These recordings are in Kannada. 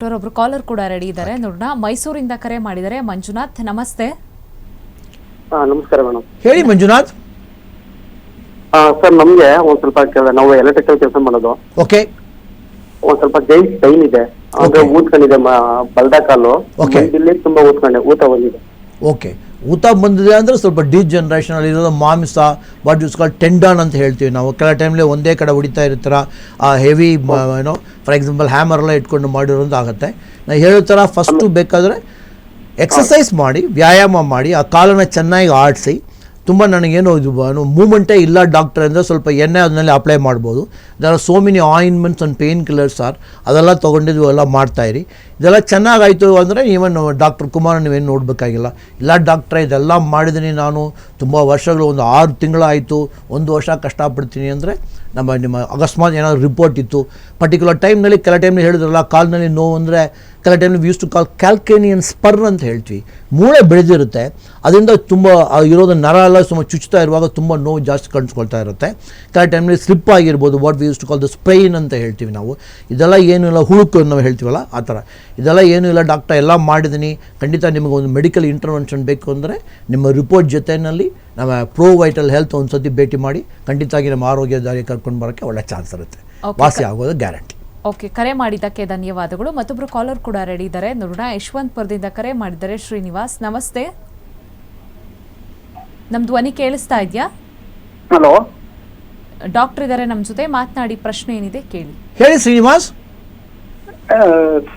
ಡಾಕ್ಟರ್ ಒಬ್ರು ಕಾಲರ್ ಕೂಡ ರೆಡಿ ಇದ್ದಾರೆ. ನೋಡೋಣ. ಮೈಸೂರಿಂದ ಕರೆ ಮಾಡಿದರೆ ಮಂಜುನಾಥ್ ನಮಸ್ತೆ. ಹಾ ನಮಸ್ಕಾರ ಮೇಡಮ್ ಹೇಳಿ ಮಂಜುನಾಥ್. ಸರ್ ನಮ್ಗೆ ಒಂದ್ ಸ್ವಲ್ಪ ಕೆಲ- ನಾವು ಎಲೆಕ್ಟ್ರಿಕಲ್ ಕೆಲಸ ಮಾಡೋದು. ಓಕೆ ಒಂದ್ ಸ್ವಲ್ಪ ಜೈ ಪೈನ್ ಇದೆ. ಅಂದ್ರೆ Okay. ಊದ್ಕೊಂಡಿದೆ ಮ- ಬಲ್ದ ಕಾಲು. Okay. ಇಲ್ಲಿ ತುಂಬಾ ಊದ್ಕೊಂಡೆ ಊತ ಬಂದಿದೆ. ಓಕೆ ಊತ ಬಂದಿದೆ ಅಂದರೆ ಸ್ವಲ್ಪ ಡಿ ಅಲ್ಲಿ ಇರೋದು ಮಾಂಸ ವಾಟ್ ಯೂಸ್ ಕಾಲ್ ಟೆಂಡನ್ ಅಂತ ಹೇಳ್ತೀವಿ ನಾವು. ಕೆಲ ಟೈಮ್ಲಿ ಒಂದೇ ಕಡೆ ಹೊಡಿತಾ ಇರ್ತೀರ ಆ ಹೆವಿ ಏನೋ ಫಾರ್ ಎಕ್ಸಾಂಪಲ್ ಹ್ಯಾಮರ್ ಎಲ್ಲ ಇಟ್ಕೊಂಡು ಮಾಡಿರೋದು ಆಗುತ್ತೆ. ನಾನು ಹೇಳೋ ಥರ ಫಸ್ಟು ಬೇಕಾದರೆ ಎಕ್ಸಸೈಸ್ ಮಾಡಿ ವ್ಯಾಯಾಮ ಮಾಡಿ ಆ ಕಾಲನ್ನು ಚೆನ್ನಾಗಿ ಆಡಿಸಿ ತುಂಬ ನನಗೇನು ಇದು ಮೂಮೆಂಟೇ ಇಲ್ಲ ಡಾಕ್ಟರ್ ಅಂದರೆ ಸ್ವಲ್ಪ ಎಣ್ಣೆ ಅದನ್ನಲ್ಲಿ ಅಪ್ಲೈ ಮಾಡ್ಬೋದು. There are so many ointments and pain killers are ಅದೆಲ್ಲ ತೊಗೊಂಡಿದ್ದು ಎಲ್ಲ ಮಾಡ್ತಾಯಿರಿ ಇದೆಲ್ಲ ಚೆನ್ನಾಗಾಯಿತು ಅಂದರೆ ಈವನ್ ಡಾಕ್ಟರ್ ಕುಮಾರ್ ನೀವೇನು ನೋಡಬೇಕಾಗಿಲ್ಲ. ಇಲ್ಲ ಡಾಕ್ಟ್ರೆ ಇದೆಲ್ಲ ಮಾಡಿದ್ದೀನಿ ನಾನು. ತುಂಬ ವರ್ಷಗಳು, ಒಂದು ಆರು ತಿಂಗಳಾಯಿತು. ಒಂದು ವರ್ಷ ಕಷ್ಟಪಡ್ತೀನಿ ಅಂದರೆ ನಮ್ಮ ನಿಮ್ಮ ಅಕಸ್ಮಾತ್ ಏನಾದರೂ ರಿಪೋರ್ಟ್ ಇತ್ತು. ಪರ್ಟಿಕ್ಯುಲರ್ ಟೈಮ್ನಲ್ಲಿ ಕೆಲ ಟೈಮ್ನಲ್ಲಿ ಹೇಳಿದ್ರಲ್ಲ, ಕಾಲ್ನಲ್ಲಿ ನೋವು ಅಂದರೆ, ಕೆಲ ಟೈಮ್ನಲ್ಲಿ use to call calcanean spur ಅಂತ ಹೇಳ್ತೀವಿ. ಮೂಳೆ ಬೆಳೆದಿರುತ್ತೆ, ಅದರಿಂದ ತುಂಬ ಇರೋದು ನರ ಎಲ್ಲ ತುಂಬ ಚುಚ್ಚುತ್ತಾ ಇರುವಾಗ ತುಂಬ ನೋವು ಜಾಸ್ತಿ ಕಾಣಿಸ್ಕೊಳ್ತಾ ಇರುತ್ತೆ. ಕೆಲ ಟೈಮ್ನಲ್ಲಿ ಸ್ಲಿಪ್ ಆಗಿರ್ಬೋದು what we use to call the sprain ಅಂತ ಹೇಳ್ತೀವಿ ನಾವು. ಇದೆಲ್ಲ ಏನೂ ಇಲ್ಲ, ಹುಳುಕು ನಾವು ಹೇಳ್ತೀವಲ್ಲ, ಆ ಥರ. ಇದೆಲ್ಲ ಏನೂ ಇಲ್ಲ ಡಾಕ್ಟರ್ ಎಲ್ಲ ಮಾಡಿದ್ದೀನಿ ಖಂಡಿತ ನಿಮಗೆ ಒಂದು ಮೆಡಿಕಲ್ ಇಂಟರ್ವೆನ್ಷನ್ ಬೇಕು ಅಂದರೆ, ನಿಮ್ಮ ರಿಪೋರ್ಟ್ ಜೊತೆಯಲ್ಲಿ ನಮ್ಮ ಪ್ರೋ ವೈಟಲ್ ಹೆಲ್ತ್ ಒಂದ್ಸತಿ ಭೇಟಿ ಮಾಡಿ ಖಂಡಿತವಾಗಿ ನಮ್ಮ ಆರೋಗ್ಯ ದಾರಿ ಕರ್ಕೊಂಡು ಬರೋಕ್ಕೆ ಒಳ್ಳೆ ಚಾನ್ಸ್ ಇರುತ್ತೆ. ವಾಸಿ ಆಗೋದು ಗ್ಯಾರಂಟಿ ಓಕೆ ಕರೆ ಮಾಡಿದ್ದಕ್ಕೆ ಧನ್ಯವಾದಗಳು. ಮತ್ತೊಬ್ಬರು ಕಾಲರ್ ಕೂಡ ರೆಡಿ ಇದ್ದಾರೆ. ನೋಡೋಣ ಯಶವಂತಪುರದಿಂದ ಕರೆ ಮಾಡಿದ್ದಾರೆ ಶ್ರೀನಿವಾಸ್. ನಮಸ್ತೆ. ನಮ್ ಧ್ವನಿ ಕೇಳಿಸ್ತಾ ಇದೆಯಾ? ಹಲೋ ಡಾಕ್ಟರ್ ಇದ್ದಾರೆ ನಮ್ಮ ಜೊತೆ. ಮಾತನಾಡಿ ಪ್ರಶ್ನೆ ಏನಿದೆ ಕೇಳಿ. ಹೇಳಿ ಶ್ರೀನಿವಾಸ್.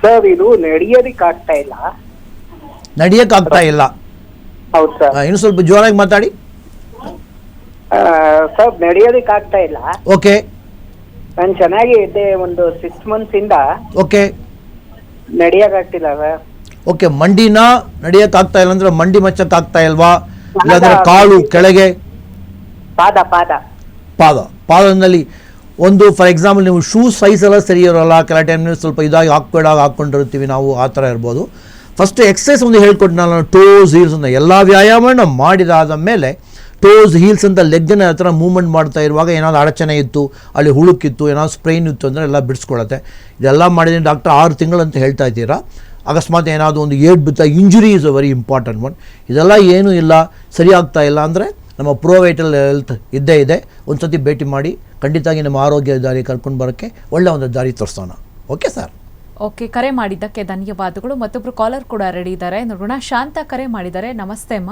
ಸರ್ ಇದು ನಡೆಯೋದಕ್ಕೆ ಆಗ್ತಾ ಇಲ್ಲ. ನಡೆಯೋಕ್ಕಾಗ್ತಾ ಇಲ್ಲ. ಹೌದು ಸರ್ ಇನ್ನು ಸ್ವಲ್ಪ ಜೋರಾಗಿ ಮಾತಾಡಿ. ಸರ್ ನಡೆಯೋದಿಕ್ ಆಗ್ತಾ ಇಲ್ಲ. ಓಕೆ. ನಾನು ಚೆನ್ನಾಗಿ ಇದ್ದೆ ಒಂದು ಸಿಕ್ಸ್ ಮಂತ್ಸ್ ಇಂದ. ಓಕೆ. ನಡೆಯಕ್ ಆಗ್ತಿಲ್ಲ ಸರ್ ಓಕೆ ಮಂಡಿನ ನಡೆಯೋಕ್ಕಾಗ್ತಾ ಇಲ್ಲ ಅಂದ್ರೆ ಮಂಡಿ ಮಚ್ಚಕ್ಕಾಗ್ತಾ ಇಲ್ವಾ? ಇಲ್ಲಾಂದ್ರೆ ಕಾಲು ಕೆಳಗೆ? ಪಾದ ಪಾದ. ಪಾದ. ಪಾದದಲ್ಲಿ ಒಂದು ಫಾರ್ ಎಕ್ಸಾಂಪಲ್ ನೀವು ಶೂ ಸೈಜ್ ಎಲ್ಲ ಸರಿ ಇರೋಲ್ಲ ಕೆಲ ಟೈಮ್ನಲ್ಲಿ ಸ್ವಲ್ಪ ಇದಾಗಿ ಹಾಕ್ಬೇಡ ಹಾಕ್ಕೊಂಡಿರ್ತೀವಿ ನಾವು ಆ ಥರ ಇರ್ಬೋದು. ಫಸ್ಟ್ ಎಕ್ಸಸೈಸ್ ಒಂದು ಹೇಳ್ಕೊಟ್ಟು ನಾನು ಟೂ ಅಂತ ಎಲ್ಲ ವ್ಯಾಯಾಮನ ಮಾಡಿದಾದ ಮೇಲೆ ಟೋಸ್ ಹೀಲ್ಸ್ ಅಂತ ಲೆಗ್ನ ಆ ಥರ ಮೂವ್ಮೆಂಟ್ ಮಾಡ್ತಾ ಇರುವಾಗ ಏನಾದ್ರು ಅಡಚಣೆ ಇತ್ತು, ಅಲ್ಲಿ ಹುಳುಕಿತ್ತು, ಏನಾದ್ರು ಸ್ಪ್ರೈನ್ ಇತ್ತು ಅಂದರೆ ಎಲ್ಲ ಬಿಡಿಸ್ಕೊಳತ್ತೆ ಇದೆಲ್ಲ ಮಾಡಿದ್ದೀನಿ ಡಾಕ್ಟರ್ ಆರು ತಿಂಗಳು ಅಂತ ಹೇಳ್ತಾ ಇದ್ದೀರಾ. ಅಕಸ್ಮಾತ್ ಏನಾದರೂ ಒಂದು ಏಟ್ ಬಿತ್ತ injury is a very important one ಇದೆಲ್ಲ ಏನೂ ಇಲ್ಲ, ಸರಿ ಆಗ್ತಾ ಇಲ್ಲ ಅಂದರೆ ನಮ್ಮ ಪ್ರೋವೈಟಲ್ ಹೆಲ್ತ್ ಇದ್ದೇ ಇದೆ. ಒಂದು ಸತಿ ಭೇಟಿ ಮಾಡಿ, ಖಂಡಿತವಾಗಿ ನಮ್ಮ ಆರೋಗ್ಯ ದಾರಿ ಕರ್ಕೊಂಡು ಬರೋಕ್ಕೆ ಒಳ್ಳೆ ಒಂದು ದಾರಿ ತೋರಿಸೋಣ. ಓಕೆ ಸರ್ ಓಕೆ ಕರೆ ಮಾಡಿದ್ದಕ್ಕೆ ಧನ್ಯವಾದಗಳು. ಮತ್ತೊಬ್ಬರು ಕಾಲರ್ ಕೂಡ ರೆಡಿ ಇದ್ದಾರೆ. ನೋಡೋಣ ಶಾಂತ ಕರೆ ಮಾಡಿದ್ದಾರೆ. ನಮಸ್ತೆ, ಅಮ್ಮ.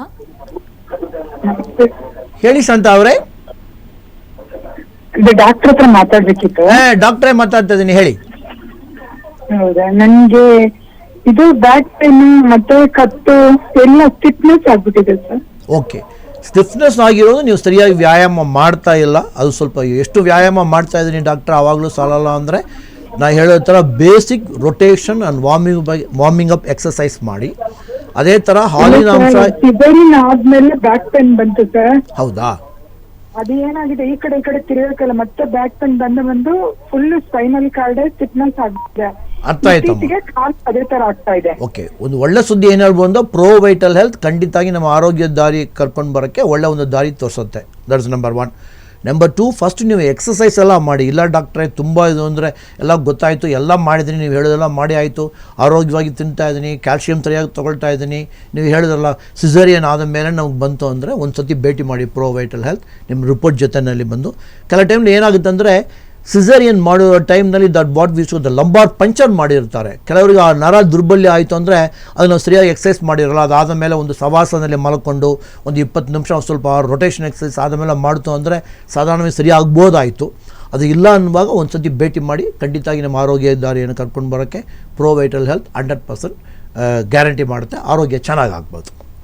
ಹೇಳಿ ಸಂತ ಅವರೇ. ಡಾಕ್ಟರ್ ಹತ್ರ ಮಾತಾಡ್ಬೇಕಿತ್ತು. ಡಾಕ್ಟ್ರೇ ಮಾತಾಡ್ತಾ ಇದ್ದೀನಿ ಹೇಳಿ. ಹೌದಾ? ನನ್ಗೆ ಇದು ಬ್ಯಾಕ್ ಪೇನ್ ಮತ್ತೆ ಕತ್ತು ಎಲ್ಲ ಸ್ಟಿಫ್ನೆಸ್ ಆಗ್ಬಿಟ್ಟಿದೆ ಸರ್. ಓಕೆ. ಸ್ಟಿಫ್ನೆಸ್ ಆಗಿರೋದು ನೀವು ಸರಿಯಾಗಿ ವ್ಯಾಯಾಮ ಮಾಡ್ತಾ ಇಲ್ಲ. ಅದು ಸ್ವಲ್ಪ ಎಷ್ಟು ವ್ಯಾಯಾಮ ಮಾಡ್ತಾ ಇದ್ದೀನಿ ಡಾಕ್ಟರ್ ಆವಾಗಲೂ ಸಾಲಲ್ಲ ಅಂದರೆ ನಾ ಹೇಳೋ ಥರ basic rotation and warming by warming up exercise ಮಾಡಿ. ಅದೇ ತರ ಹಾಲಿನ ಅಂಶ ಸಿಸರಿನ್ ಆದ್ಮೇಲೆ ಬ್ಯಾಕ್ ಪೇನ್ ಬಂತು ಸರ್. ಹೌದಾ? ಅದು ಏನಾಗಿದೆ? ಈ ಕಡೆ ಈ ಕಡೆ ತಿರುಗಕ್ಕೆಲ್ಲ ಮತ್ತೆ ಬ್ಯಾಕ್ ಪೇನ್ ಬಂದು ಬಂದು ಫುಲ್ ಸ್ಪೈನಲ್ ಕಾರ್ಡ್ ಸ್ಟಿಫ್ನೆಸ್ ಆಗಿದೆ. ಅರ್ಥ ಆಯ್ತು ಇತ್ತೀಚೆಗೆ ಕಾಲ್ ಅದೇ ತರ ಆಗ್ತಾ ಇದೆ. ಓಕೆ ಒಂದು ಒಳ್ಳೆ ಸುದ್ದಿ ಏನು ಹೇಳ್ಬೋದು ಅಂದ್ರೆ ಪ್ರೋ ವೈಟಲ್ ಹೆಲ್ತ್ ಖಂಡಿತವಾಗಿ ನಮ್ಮ ಆರೋಗ್ಯದ ದಾರಿ ಕರ್ಕೊಂಡು ಬರೋಕ್ಕೆ ಒಳ್ಳೆ ಒಂದು ದಾರಿ ತೋರಿಸುತ್ತೆ. That's number one number two first ನೀವು ಎಕ್ಸಸೈಸ್ ಎಲ್ಲ ಮಾಡಿ. ಇಲ್ಲ ಡಾಕ್ಟ್ರೆ ತುಂಬ ಇದು ಅಂದರೆ ಎಲ್ಲ ಗೊತ್ತಾಯಿತು, ಎಲ್ಲ ಮಾಡಿದ್ದೀನಿ ನೀವು ಹೇಳೋದೆಲ್ಲ ಮಾಡಿ ಆಯಿತು. ಆರೋಗ್ಯವಾಗಿ ತಿಂತಾ ಇದ್ದೀನಿ ಕ್ಯಾಲ್ಶಿಯಂ ಸರಿಯಾಗಿ ತೊಗೊಳ್ತಾ ಇದ್ದೀನಿ ನೀವು ಹೇಳಿದ್ರಲ್ಲ ಸಿಸರಿಯನ್ ಆದ ಮೇಲೆ ನಮ್ಗೆ ಬಂತು ಅಂದರೆ ಒಂದು ಸತಿ ಭೇಟಿ ಮಾಡಿ ಪ್ರೋ ವೈಟಲ್ ಹೆಲ್ತ್ ನಿಮ್ಮ ರಿಪೋರ್ಟ್ ಜೊತೆಯಲ್ಲಿ ಬಂದು. ಕೆಲವು ಟೈಮ್ಲಿ ಏನಾಗುತ್ತೆ ಅಂದರೆ ಸಿಸರಿಯನ್ ಮಾಡುವ ಟೈಮ್ನಲ್ಲಿ that but with the lumbar puncture ಮಾಡಿರ್ತಾರೆ. ಕೆಲವರಿಗೆ ಆ ನರ ದುರ್ಬಲ್ಯ ಆಯಿತು ಅಂದರೆ ಅದನ್ನು ಸರಿಯಾಗಿ ಎಕ್ಸಸೈಸ್ ಮಾಡಿರಲ್ಲ. ಅದಾದ ಮೇಲೆ ಒಂದು ಸವಾಸನಲ್ಲಿ ಮಲ್ಕೊಂಡು ಒಂದು ಇಪ್ಪತ್ತು ನಿಮಿಷ ಸ್ವಲ್ಪ ರೊಟೇಷನ್ ಎಕ್ಸಸೈಸ್ ಆದಮೇಲೆ ಮಾಡಿತು ಅಂದರೆ ಸಾಧಾರಣವಾಗಿ ಸರಿಯಾಗ್ಬೋದಾಯಿತು. ಅದು ಇಲ್ಲ ಅನ್ನುವಾಗ ಒಂದು ಸತಿ ಭೇಟಿ ಮಾಡಿ ಖಂಡಿತವಾಗಿ ನಮ್ಮ ಆರೋಗ್ಯ ದಾರಿಯನ್ನು ಕರ್ಕೊಂಡು ಬರೋಕ್ಕೆ Pro Vital Health hundred percent guarantee ಮಾಡುತ್ತೆ. ಆರೋಗ್ಯ ಚೆನ್ನಾಗಿ ಆಗ್ಬೋದು